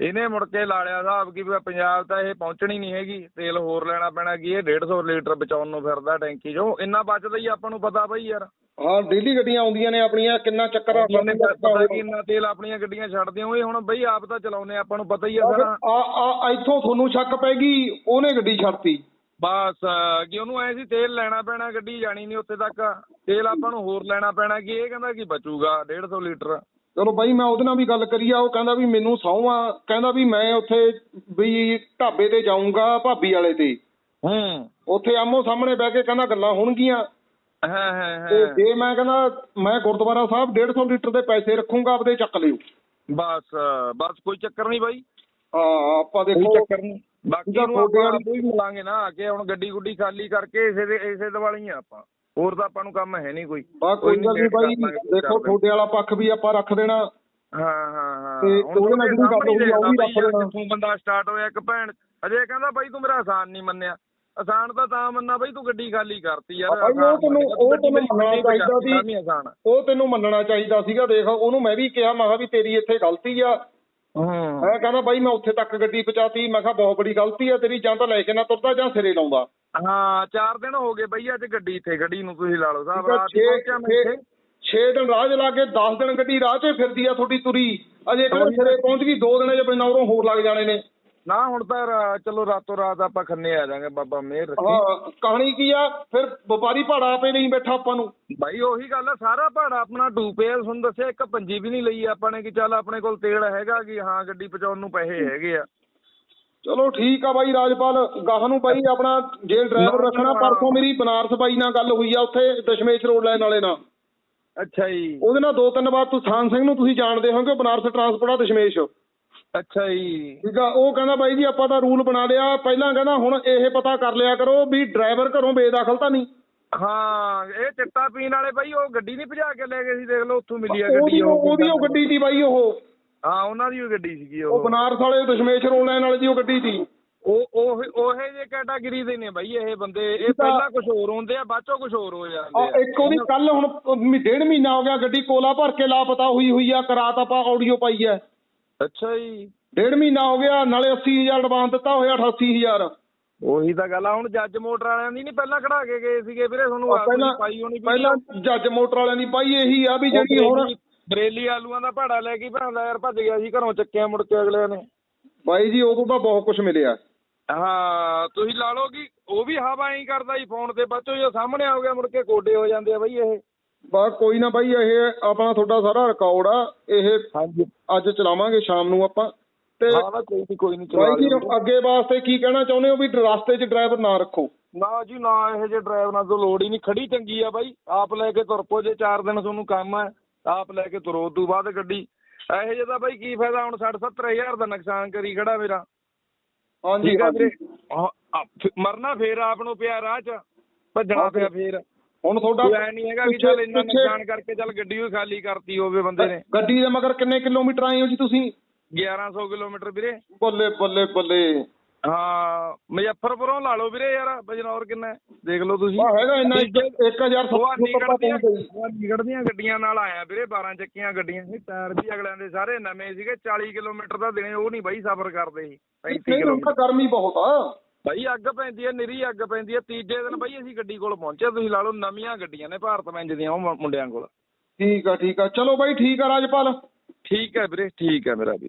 ਇਹਨੇ ਮੁੜ ਕੇ ਲਾ ਲਿਆ ਹਿਸਾਬ ਕਿ ਪੰਜਾਬ ਤਾਂ ਇਹ ਪਹੁੰਚਣੀ ਨਹੀਂ ਹੈਗੀ ਤੇਲ ਹੋਰ ਲੈਣਾ ਪੈਣਾ ਕੀ ਇਹ 150 ਲੀਟਰ ਬਚਾਉਣ ਨੂੰ ਫਿਰਦਾ ਟੈਂਕੀ 'ਚੋਂ ਇੰਨਾ ਬਚਦਾ ਹੀ ਆਪਾਂ ਨੂੰ ਪਤਾ ਬਈ ਯਾਰ। ਹਾਂ ਡੇਲੀ ਗੱਡੀਆਂ ਆਉਂਦੀਆਂ ਨੇ ਆਪਣੀਆਂ ਕਿੰਨਾ ਚੱਕਰ ਆ ਉਹਨੇ ਪਤਾ ਕੀ ਇੰਨਾ ਤੇਲ ਆਪਣੀਆਂ ਗੱਡੀਆਂ ਛੱਡਦੇ ਹੋਏ ਹੁਣ ਬਈ ਆਪ ਤਾਂ ਚਲਾਉਨੇ ਆਪਾਂ ਨੂੰ ਪਤਾ ਹੀ ਆ ਸਾਰਾ। ਆ ਆ ਇੱਥੋਂ ਤੁਹਾਨੂੰ ਸ਼ੱਕ ਪੈ ਗਈ ਉਹਨੇ ਗੱਡੀ ਛੱਡਤੀ। ਬਸ ਕਿ ਉਹਨੂੰ ਐ ਸੀ ਤੇਲ ਲੈਣਾ ਪੈਣਾ ਗੱਡੀ ਜਾਣੀ ਨਹੀਂ ਉੱਥੇ ਤੱਕ। ਤੇਲ ਆਪਾਂ ਨੂੰ ਹੋਰ ਲੈਣਾ ਪੈਣਾ ਕਿ ਇਹ ਕਹਿੰਦਾ ਕਿ ਬਚੂਗਾ 150 ਲੀਟਰ। ਚਲੋ ਬਾਈ ਮੈਂ ਉਹਦੇ ਨਾਲ ਵੀ ਗੱਲ ਕਰੀ ਆ ਉਹ ਕਹਿੰਦਾ ਵੀ ਮੈਨੂੰ ਸਹੁੰ ਆ ਕਹਿੰਦਾ ਵੀ ਮੈਂ ਉੱਥੇ ਵੀ ਢਾਬੇ ਤੇ ਜਾਊਂਗਾ ਭਾਬੀ ਵਾਲੇ ਤੇ। ਹੂੰ। ਉੱਥੇ ਆਮੋ ਸਾਹਮਣੇ ਬਹਿ ਕੇ ਕਹਿੰਦਾ ਗੱਲਾਂ ਹੋਣਗੀਆਂ। ਹਾਂ ਹਾਂ ਤੇ ਹਾਂ ਜੇ ਮੈਂ ਕਹਿੰਦਾ ਮੈਂ ਗੁਰਦੁਆਰਾ ਸਾਹਿਬ 150 ਲੀਟਰ ਦੇ ਪੈਸੇ ਰੱਖੂੰਗਾ ਆਪਦੇ ਚੱਕ ਲਿਓ। ਬਸ ਬਸ ਕੋਈ ਚੱਕਰ ਨਹੀਂ ਬਾਈ। ਹਾਂ ਆਪਾਂ ਕੋਈ ਦੇਖੋ ਚੱਕਰ ਨਹੀਂ। ਬਾਕੀ ਨੂੰ ਆਪਾਂ ਕੋਈ ਮਿਲਾਂਗੇ ਨਾ ਆ ਕੇ ਹੁਣ ਗੱਡੀ ਗੁੱਡੀ ਖਾਲੀ ਕਰਕੇ ਇਸੇ ਦੇ ਇਸੇ ਦਿਵਾਲੀ ਆ ਆਪਾਂ। ਹੋਰ ਤਾਂ ਆਪਾਂ ਨੂੰ ਕੰਮ ਹੈ ਨਹੀਂ ਕੋਈ। ਬਾ ਕੋਈ ਨੀ ਗੱਲ ਨਹੀਂ ਬਾਈ ਦੇਖੋ ਤੁਹਾਡੇ ਵਾਲਾ ਪੱਖ ਵੀ ਆਪਾਂ ਰੱਖ ਦੇਣਾ। ਹਾਂ ਹਾਂ ਹਾਂ। ਤੇ ਨਾਲ ਤੁਹਾਡੇ ਜਿਹੜੀ ਗੱਲ ਹੋਈ ਆ ਉਹ ਵੀ ਦੇਖਦਾ ਰੱਖ ਬਈ ਲੈਣਾ। ਕਿੱਥੋਂ ਬੰਦਾ ਸਟਾਰਟ ਹੋਇਆ ਇੱਕ ਭੈਣ ਅਜੇ ਕਹਿੰਦਾ ਬਾਈ ਤੂੰ ਮੇਰਾ ਆਸਾਨ ਨਹੀਂ ਮੰਨਿਆ। ਆਸਾਨ ਤਾਂ ਤਾਂ ਮੰਨਾ ਬਾਈ ਤੂੰ ਗੱਡੀ ਖਾਲੀ ਕਰਤੀ ਯਾਰ ਬਾਈ, ਉਹ ਤੈਨੂੰ- ਉਹ ਤੈਨੂੰ ਮੰਨਣਾ ਚਾਹੀਦਾ ਸੀ। ਉਹ ਤੈਨੂੰ ਮੰਨਣਾ ਚਾਹੀਦਾ ਸੀਗਾ ਦੇਖ ਉਹਨੂੰ ਮੈਂ ਵੀ ਕਿਹਾ ਮੈਂ ਕਿਹਾ ਵੀ ਤੇਰੀ ਇੱਥੇ ਗਲਤੀ ਆ। ਹੂੰ। ਮੈਂ ਕਹਿੰਦਾ ਬਾਈ ਮੈਂ ਉੱਥੇ ਤੱਕ ਗੱਡੀ ਪਹੁੰਚਾਤੀ। ਮੈਂ ਕਿਹਾ ਬਹੁਤ ਬੜੀ ਗਲਤੀ ਆ ਤੇਰੀ ਜਾਂ ਤਾਂ ਲੈ ਕੇ ਨਾ ਤੁਰਦਾ ਜਾਂ ਸਿਰੇ ਲਾਉਂਦਾ। ਹਾਂ ਚਾਰ ਦਿਨ ਹੋ ਗਏ ਬਈ ਅੱਜ ਗੱਡੀ ਇੱਥੇ ਗੱਡੀ ਨੂੰ ਤੁਸੀਂ ਲਾ ਲਓ ਸਾਹਿਬ ਰਾਤ ਪਹੁੰਚਿਆ ਮੈਂ ਇੱਥੇ। 6 ਦਿਨ ਰਾਹ 'ਚ ਲਾ ਕੇ 10 ਦਿਨ ਗੱਡੀ ਰਾਹ 'ਚ ਫਿਰਦੀ ਆ ਤੁਹਾਡੀ ਤੁਰੀ। ਅਜੇ ਕਿਹੜਾ ਸਿਰੇ ਪਹੁੰਚ ਗਈ 2 ਦਿਨਾਂ 'ਚ ਬਨੌਰੋਂ ਹੋਰ ਲੱਗ ਜਾਣੇ ਨੇ। ਨਾ ਹੁਣ ਤਾਂ ਰਾ- ਚਲੋ ਰਾਤੋਂ ਰਾਤ ਆਪਾਂ ਖੰਨੇ ਆ ਜਾਾਂਗੇ ਬਾਬਾ ਮਿਹਰ ਰੱਖੀ। ਹਾਂ ਕਹਾਣੀ ਕੀ ਆ? ਫਿਰ ਵਪਾਰੀ ਭਾੜਾ ਆਪੇ ਨਹੀਂ ਬੈਠਾ ਆਪਾਂ ਨੂੰ। ਬਾਈ ਉਹੀ ਗੱਲ ਆ ਸਾਰਾ ਭਾੜਾ ਆਪਣਾ ਡੂਪੇ ਆ ਤੁਹਾਨੂੰ ਦੱਸਿਆ ਇੱਕ ਪੰਜੀ ਵੀ ਨਹੀਂ ਲਈ ਆਪਾਂ ਨੇ ਕਿ ਚੱਲ ਆਪਣੇ ਕੋਲ ਤੇਲ ਹੈਗਾ ਕਿ ਹਾਂ ਗੱਡੀ ਪਹੁੰਚਾਉਣ ਨੂੰ ਪੈਸੇ ਹੈਗੇ ਆ। ਚਲੋ ਠੀਕ ਆ ਬਾਈ ਰਾਜਪਾਲ ਗਾਹ ਨੂੰ ਬਾਈ ਆਪਣਾ ਜੇ ਡਰਾਈਵਰ ਰੱਖਣਾ। ਪਰਸੋਂ ਮੇਰੀ ਬਨਾਰਸ ਬਾਈ ਨਾਲ ਗੱਲ ਹੋਈ ਆ ਉੱਥੇ ਦਸ਼ਮੇਸ਼ ਰੋਡ ਲੈਣ ਵਾਲੇ ਨਾਲ। ਅੱਛਾ ਜੀ। ਉਹਦੇ ਨਾਲ ਦੋ ਤਿੰਨ ਵਾਰ ਸੁਖਾਨ ਸਿੰਘ ਨੂੰ ਤੁਸੀਂ ਜਾਣਦੇ ਹੋਗੇ ਬਨਾਰਸ ਟਰਾਂਸਪੋਰਟ ਆ ਦਸ਼ਮੇਸ਼। ਅੱਛਾ ਜੀ। ਠੀਕ ਆ ਉਹ ਕਹਿੰਦਾ ਬਾਈ ਜੀ ਆਪਾਂ ਤਾਂ ਰੂਲ ਬਣਾ ਲਿਆ। ਪਹਿਲਾਂ ਕਹਿੰਦਾ ਹੁਣ ਇਹ ਪਤਾ ਕਰ ਲਿਆ ਕਰੋ ਵੀ ਡਰਾਈਵਰ ਘਰੋਂ ਬੇਦਖਲ ਤਾਂ ਨਹੀਂ। ਹਾਂ ਇਹ ਚਿੱਟਾ ਪੀਣ ਵਾਲੇ ਬਾਈ ਉਹ ਗੱਡੀ ਨਹੀਂ ਭਜਾ ਕੇ ਲੈ ਗਏ ਸੀ ਦੇਖ ਲਓ ਉੱਥੋਂ ਮਿਲੀ ਆ ਗੱਡੀ ਉਹ- ਉਹਦੀ ਉਹ ਗੱਡੀ ਦੀ ਬਾਈ ਉਹ। ਹਾਂ ਉਹਨਾਂ ਦੀ ਉਹ ਗੱਡੀ ਸੀਗੀ ਉਹ। ਉਹ ਬਨਾਰਸ ਵਾਲੇ ਦਸ਼ਮੇਸ਼ ਰੋਡ ਲੈਣ ਵਾਲੇ ਦੀ ਉਹ ਗੱਡੀ ਸੀ। ਉਹ ਉਹ ਉਹੇ ਜੇ ਕੈਟਾਗਰੀ ਦੇ ਨੇ ਬਾਈ ਇਹ ਬੰਦੇ। ਇਹ ਪਹਿਲਾਂ ਕੁਝ ਹੋਰ ਹੁੰਦੇ ਆ ਬਾਅਦ ਕੁਝ ਹੋਰ ਹੋ ਜਾਂਦੇ ਆ। ਇੱਕ ਉਹਦੀ ਕੱਲ ਹੁਣ ਡੇਢ ਮਹੀਨਾ ਹੋ ਗਿਆ ਗੱਡੀ ਕੋਲਾ ਭਰ ਕੇ ਲਾਪਤਾ ਹੋਈ ਹੋਈ ਆ ਕਰਾਤ ਆਪਾਂ ਆਡੀਓ ਪਾਈ ਐ ਅੱਛਾ ਜੀ। ਡੇਢ ਮਹੀਨਾ ਹੋ ਗਿਆ ਨਾਲੇ 80000 ਐਡਵਾਂਸ ਦਿੱਤਾ ਹੋਇਆ 88000 ਉਹੀ ਤਾਂ ਗੱਲ ਆ ਹੁਣ ਜੱਜ ਮੋਟਰ ਵਾਲਿਆਂ ਦੀ ਨਹੀਂ ਪਹਿਲਾਂ ਕਢਾ ਕੇ ਗਏ ਸੀਗੇ ਵੀਰੇ ਤੁਹਾਨੂੰ ਆਪ ਪਹਿਲਾਂ ਪਾਈ ਹੋਣੀ ਪਹਿਲਾਂ ਜੱਜ ਮੋਟਰ ਵਾਲਿਆਂ ਦੀ ਬਾਈ ਇਹੀ ਆ ਵੀ ਜਿਹੜੀ ਹੁਣ ਬਰੇਲੀ- ਆਲੂਆਂ ਦਾ ਭਾੜਾ ਲੈ ਕੇ ਭਾਂਦਾ ਯਾਰ ਭੱਜ ਗਿਆ ਸੀ ਘਰੋਂ ਚੱਕਿਆ ਮੁੜ ਕੇ ਅਗਲਿਆਂ ਨੇ। ਬਾਈ ਜੀ ਉਦੋਂ ਤਾਂ ਬਹੁਤ ਕੁਝ ਮਿਲਿਆ। ਹਾਂ ਤੁਸੀਂ ਲਾ ਲਓ ਕਿ ਉਹ ਵੀ ਹਵਾ ਹੀ ਕਰਦਾ ਸੀ ਫੋਨ ਤੇ ਬੱਚੋ ਜੇ ਸਾਹਮਣੇ ਆ ਗਿਆ ਮੁੜ ਕੇ ਕੋਡੇ ਹੋ ਜਾਂਦੇ ਆ ਬਈ ਇਹ। ਬਸ ਕੋਈ ਨਾ ਬਾਈ ਇਹ ਆਪਣਾ ਤੁਹਾਡਾ ਸਾਰਾ ਰਿਕਾਰਡ ਆ ਇਹ ਹਾਂਜੀ। ਅੱਜ ਚਲਾਵਾਂਗੇ ਸ਼ਾਮ ਨੂੰ ਆਪਾਂ। ਤੇ ਹਾਂ ਨਾ ਕੋਈ ਨਹੀਂ ਕੋਈ ਨਹੀਂ ਚਲਾ ਬਾਈ ਜੀ ਲਿਓ ਅੱਗੇ ਵਾਸਤੇ ਕੀ ਕਹਿਣਾ ਚਾਹੁੰਦੇ ਹੋ ਵੀ ਰਸਤੇ 'ਚ ਡਰਾਈਵਰ ਨਾ ਰੱਖੋ? ਨਾ ਜੀ ਨਾ ਇਹੋ ਜਿਹੇ ਡਰਾਈਵਰਾਂ ਤੋਂ ਲੋੜ ਹੀ ਨਹੀਂ ਖੜੀ ਚੰਗੀ ਆ ਬਾਈ। ਆਪ ਲੈ ਕੇ ਤੁਰ ਪੋ ਜੇ 4 ਦਿਨ ਤੁਹਾਨੂੰ ਕੰਮ ਹੈ ਆਪ ਲੈ ਕੇ ਤੁਰੋ। ਉਦੋਂ ਬਾਅਦ ਗੱਡੀ। ਇਹੋ ਜਿਹੇ ਦਾ ਬਾਈ ਕੀ ਫਾਇਦਾ? ਹੁਣ 60 70000 ਦਾ ਨੁਕਸਾਨ ਕਰੀ ਖੜਾ ਮੇਰਾ। ਹਾਂਜੀ ਠੀਕ ਆ ਵੀਰੇ। ਹਾਂਜੀ। ਹਾਂ, ਆ, ਫ- ਮਰਨਾ ਫੇਰ ਆਪ ਨੂੰ ਪਿਆ ਰਾਹ 'ਚ। ਭੱਜਣਾ ਪਿਆ ਫੇਰ। ਹੁਣ ਤੁਹਾਡਾ ਐ ਨਹੀਂ ਹੈਗਾ ਕਿ ਚੱਲ ਇੰਨਾ ਨੁਕਸਾਨ ਕਰਕੇ ਚੱਲ ਗੱਡੀ ਵੀ ਖਾਲੀ ਕਰਤੀ ਹੋਵੇ ਬੰਦੇ ਨੇ। ਗੱਡੀ ਦੇ ਮਗਰ ਕਿੰਨੇ ਕਿਲੋਮੀਟਰ ਆਏ ਹੋ ਜੀ ਤੁਸੀਂ? 1100 ਕਿਲੋਮੀਟਰ ਵੀਰੇ। ਬੱਲੇ ਬੱਲੇ ਬੱਲੇ। ਹਾਂ ਮੁਜ਼ੱਫਰਪੁਰੋਂ ਲਾ ਲਓ ਵੀਰੇ ਯਾਰ ਬਜਨੌਰ ਕਿੰਨਾ ਹੈ? ਦੇਖ ਲਓ ਤੁਸੀਂ। ਆ ਹੈਗਾ ਇੰਨਾ ਤੀਜੇ- 1000 ਉਹ ਆ ਨਿਕੜਦੀਆਂ ਗੱਡੀਆਂ ਨਾਲ ਆਇਆ ਵੀਰੇ 12 ਚੱਕੀਆਂ ਗੱਡੀਆਂ। ਸੀ ਟਾਇਰ ਵੀ ਅਗਲਿਆਂ ਦੇ ਸਾਰੇ ਨਵੇਂ ਸੀਗੇ 40 ਕਿਲੋਮੀਟਰ ਦਾ ਦਿਨੇ ਉਹ ਨਹੀਂ ਬਾਈ ਸਫ਼ਰ ਕਰਦੇ ਸੀ। 35 ਨਹੀਂ ਹੁਣ ਕਿਲੋਮੀਟਰ। ਗਰਮੀ ਬਹੁਤ ਆ। ਬਾਈ ਅੱਗ ਪੈਂਦੀ ਹੈ ਨਿਰੀ ਅੱਗ ਪੈਂਦੀ ਹੈ। ਤੀਜੇ ਦਿਨ ਬਾਈ ਅਸੀਂ ਗੱਡੀ ਕੋਲ ਪਹੁੰਚੇ ਤੁਸੀਂ ਲਾ ਲਓ ਨਵੀਆਂ ਗੱਡੀਆਂ ਨੇ ਭਾਰਤ ਮੈਂਜ ਦੀਆਂ ਉਹ ਮੁੰਡਿਆਂ ਕੋਲ। ਠੀਕ ਆ ਠੀਕ ਆ। ਚਲੋ ਬਾਈ ਠੀਕ ਆ ਰਾਜਪਾਲ। ਠੀਕ ਹੈ ਵੀਰੇ ਠੀਕ ਹੈ ਮੇਰਾ ਵੀ